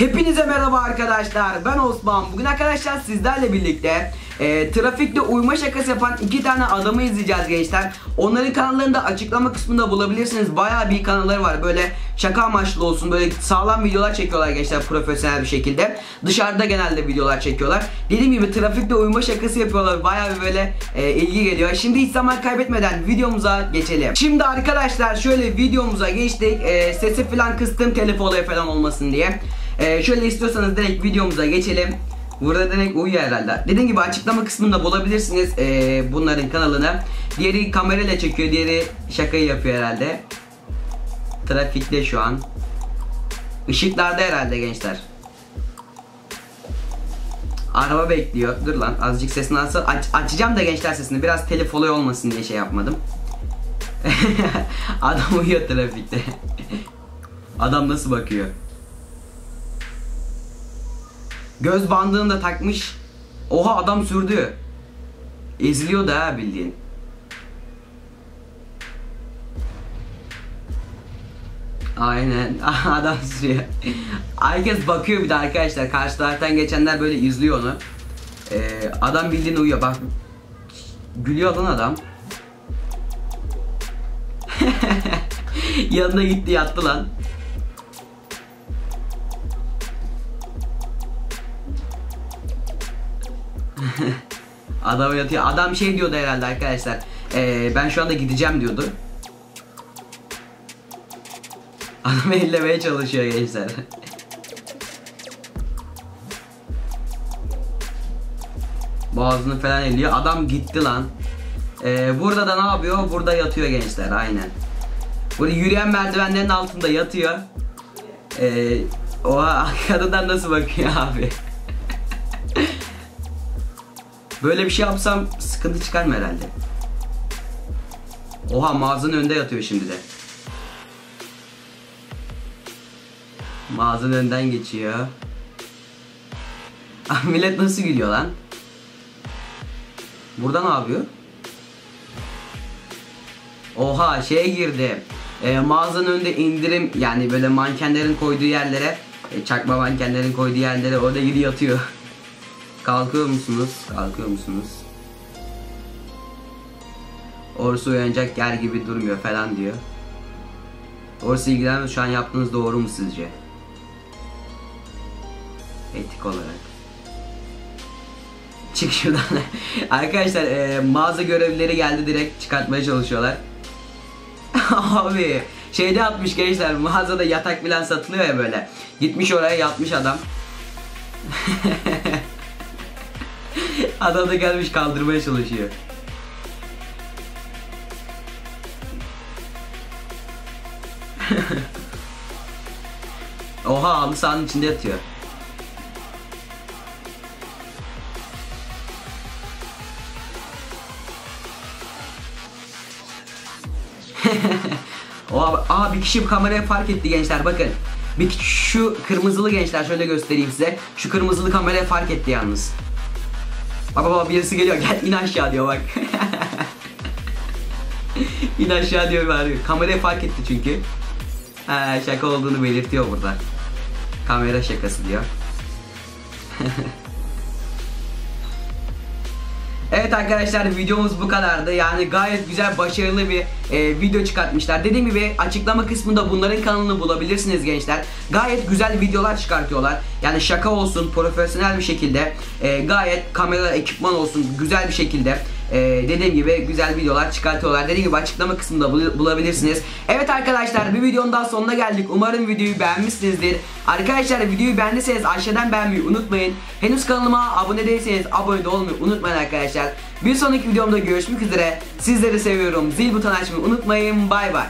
Hepinize merhaba arkadaşlar. Ben Osman. Bugün arkadaşlar sizlerle birlikte e, trafikte uyuma şakası yapan iki tane adamı izleyeceğiz gençler. Onların kanallarını da açıklama kısmında bulabilirsiniz. Bayağı bir kanalları var. Böyle şaka amaçlı olsun. Böyle sağlam videolar çekiyorlar gençler profesyonel bir şekilde. Dışarıda genelde videolar çekiyorlar. Dediğim gibi trafikte uyuma şakası yapıyorlar. Bayağı bir böyle e, ilgi geliyor. Şimdi hiç zaman kaybetmeden videomuza geçelim. Şimdi arkadaşlar şöyle videomuza geçtik. E, sesi falan kıstım telif olayı falan olmasın diye. Ee, şöyle istiyorsanız direkt videomuza geçelim. Burada direkt uyuyor herhalde. Dediğim gibi açıklama kısmında bulabilirsiniz ee, bunların kanalını. Diğeri kamerayla çekiyor, diğeri şakayı yapıyor herhalde. Trafikte şu an. Işıklarda herhalde gençler. Araba bekliyor. Dur lan azıcık sesini alsa aç, açacağım da gençler sesini. Biraz telif oluyor olmasın diye şey yapmadım. Adam uyuyor trafikte. Adam nasıl bakıyor? Göz bandını da takmış. Oha adam sürdü. Eziliyor da ha bildiğin. Aynen adam sürüyor. Herkes bakıyor bir de arkadaşlar. Karşı taraftan geçenler böyle izliyor onu. Ee, adam bildiğin uyuyor. Bak gülüyor lan adam. Yanına gitti yattı lan. Adam yatıyor. Adam şey diyordu herhalde arkadaşlar. Ee, ben şu anda gideceğim diyordu. Adam ellemeye çalışıyor gençler. Boğazını falan elliyor. Adam gitti lan. Ee, burada da ne yapıyor? Burada yatıyor gençler aynen. Burada yürüyen merdivenlerin altında yatıyor. Ee, oha kadından nasıl bakıyor abi? Böyle bir şey yapsam sıkıntı çıkar mı herhalde? Oha mağazanın önünde yatıyor şimdi de. Mağazanın önden geçiyor. Ah, millet nasıl gülüyor lan? Burada ne yapıyor? Oha şeye girdi. E, mağazanın önünde indirim yani böyle mankenlerin koyduğu yerlere, e, çakma mankenlerin koyduğu yerlere orada gidiyor yatıyor. Kalkıyor musunuz? Kalkıyor musunuz? Orası uyanacak yer gibi durmuyor falan diyor. Orası ilgilenmiyor. Şu an yaptığınız doğru mu sizce? Etik olarak. Çık şuradan. Arkadaşlar e, mağaza görevlileri geldi direkt çıkartmaya çalışıyorlar. Abi şeyde atmış gençler mağazada yatak falan satılıyor ya böyle. Gitmiş oraya yatmış adam. Adam da gelmiş kaldırmaya çalışıyor. Oha halı sahanın içinde yatıyor. Oha, aa bir kişi kameraya fark etti gençler bakın. Bir şu kırmızılı gençler şöyle göstereyim size. Şu kırmızılı kameraya fark etti yalnız. Baba baba birisi geliyor gel in aşağı diyor bak. in aşağı diyor bağırıyor. Kamerayı fark etti çünkü. Ha, şaka olduğunu belirtiyor burada. Kamera şakası diyor. Evet arkadaşlar videomuz bu kadardı. Yani gayet güzel başarılı bir e, video çıkartmışlar. Dediğim gibi açıklama kısmında bunların kanalını bulabilirsiniz gençler. Gayet güzel videolar çıkartıyorlar. Yani şaka olsun profesyonel bir şekilde e, gayet kamera ekipman olsun güzel bir şekilde e, dediğim gibi güzel videolar çıkartıyorlar. Dediğim gibi açıklama kısmında bul bulabilirsiniz. Evet arkadaşlar bir videonun daha sonuna geldik. Umarım videoyu beğenmişsinizdir. Arkadaşlar videoyu beğendiyseniz aşağıdan beğenmeyi unutmayın. Henüz kanalıma abone değilseniz abone de olmayı unutmayın arkadaşlar. Bir sonraki videomda görüşmek üzere. Sizleri seviyorum. Zil butonu açmayı unutmayın. Bay bay.